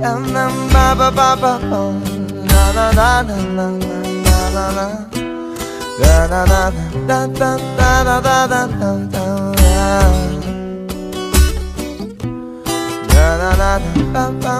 na na ba ba ba ba na na na na na na na na Na na na na na na na na na Na na na na da da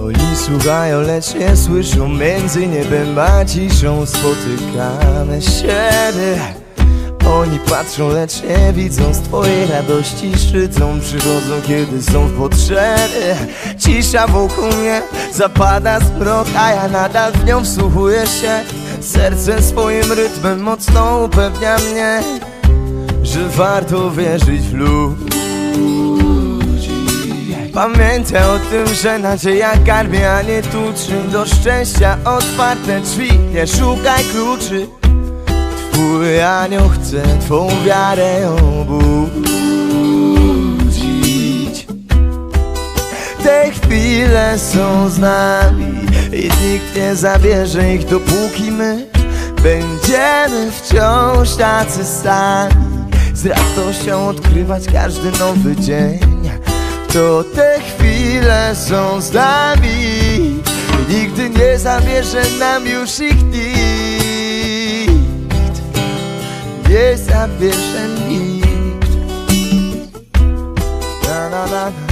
oni słuchają, lecz nie słyszą Między niebem a ciszą Spotykamy siebie Oni patrzą, lecz nie widzą Z twojej radości szydzą Przychodzą, kiedy są w potrzebie Cisza wokół mnie Zapada zmrok, a ja nadal w nią wsłuchuję się Serce swoim rytmem mocno upewnia mnie Że warto wierzyć w ludzi. Pamiętaj o tym, że nadzieja karmi, a nie tuczy Do szczęścia otwarte drzwi, nie szukaj kluczy. Twój anioł chce twą wiarę obudzić Te chwile są z nami i nikt nie zabierze ich dopóki my Będziemy wciąż tacy sami. Z radością odkrywać każdy nowy dzień. To te chwile są z nami I nigdy nie zabierze nam już ich nikt. Nie zabierze nikt. Na na na